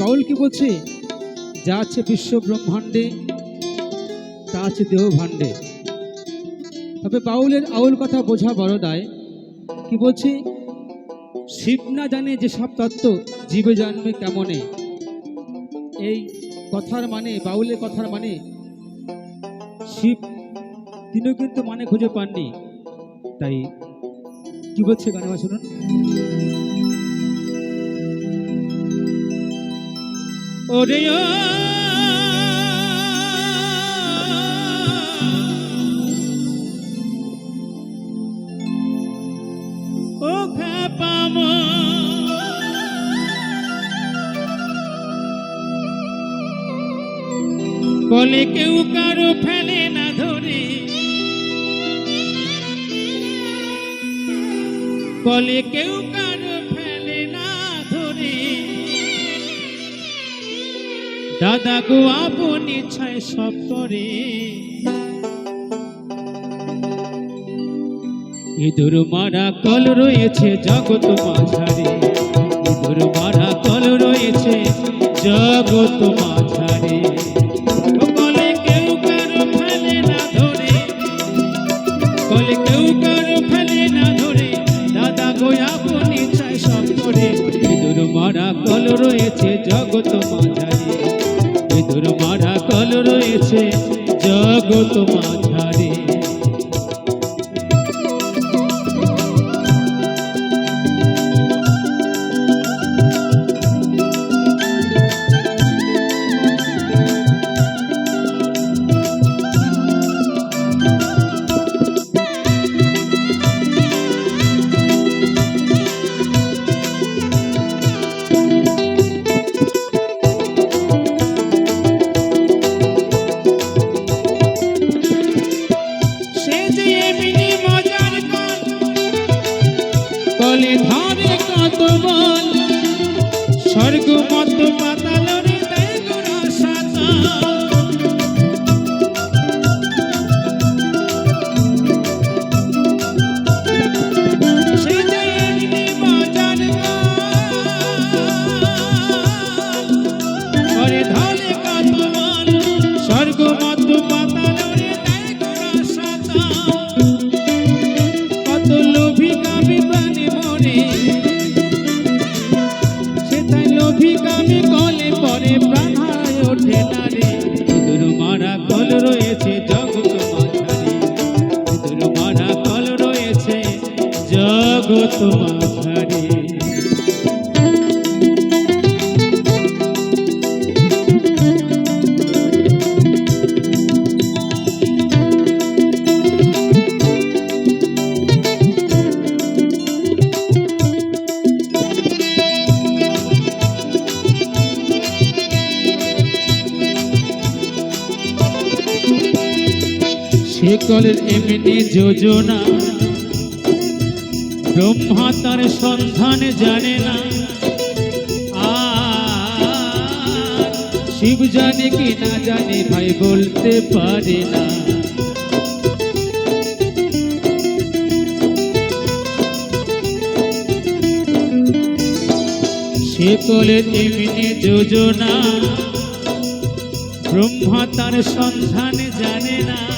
বাউল কি বলছে? যা আছে বিশ্ব ব্রহ্মাণ্ডে, তা আছে দেহ ভাণ্ডে তবে বাউলের আউল কথা বোঝা বড় দায়। কি বলছে? শিব না জানে যে সব তত্ত্ব জীবে জানবে কেমনে। এই কথার মানে বাউলের কথার মানে শিব তিনিও কিন্তু মানে খুঁজে পাননি। তাই কি বলছে গানে শুনুন। ওরে ও বলে কেউ কারও ফেলে না ধরে। বলে কেউ কারও দাদা গো, আপন ইচ্ছায় সব করে ইঁদুর মারা কল রয়েছে জগৎ মাঝারে। ইঁদুর মারা কল রয়েছে জগৎ মাঝারে। কেউ ফেলে না ধরে। বলে কেউ না ধরে। দাদা সব ইঁদুর মারা কল রয়েছে জগৎ মাঝারে। কল রয়েছে জগৎ মাঝারে। তাই লোভী কলে পরে প্রাণ হারায় ওঠে না রে। ইঁদুর মারা কল রয়েছে জগৎ মাঝারে। ইঁদুর মারা কল রয়েছে জগৎ সে কলের এমনি যোজনা। ব্রহ্মা তার সন্ধান জানে না। শিব জানে কি না জানে, ভাই বলতে পারে না। সে কলের এমনি যোজনা। ব্রহ্মা তার সন্ধান জানে না।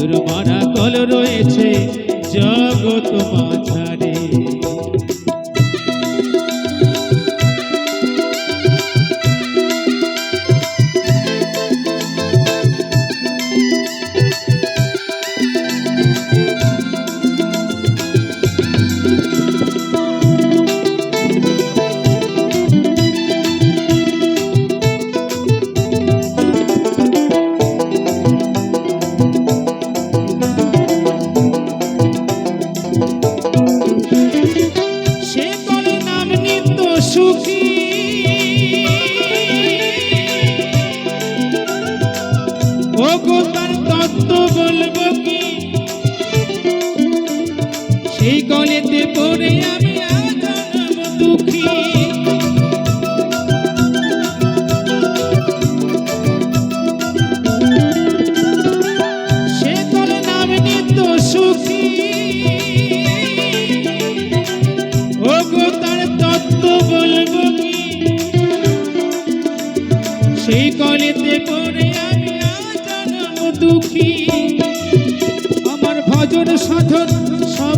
আবার মারা কল রয়েছে জগত সব সেই গলেতে পড়ে আমি দুঃখী সে তোর নাম নিত সুখী ও গো তত্ত্ব বলব সেই গলেতে পড়ে আমি দুঃখী। আমার ভজন সাধন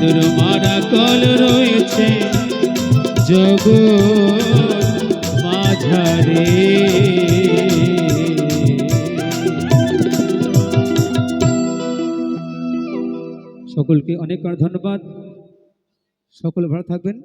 ইঁদুর মারা কল রয়েছে। জগ মাঝারে। সকলকে অনেক অনেক ধন্যবাদ। সকলে ভালো থাকবেন।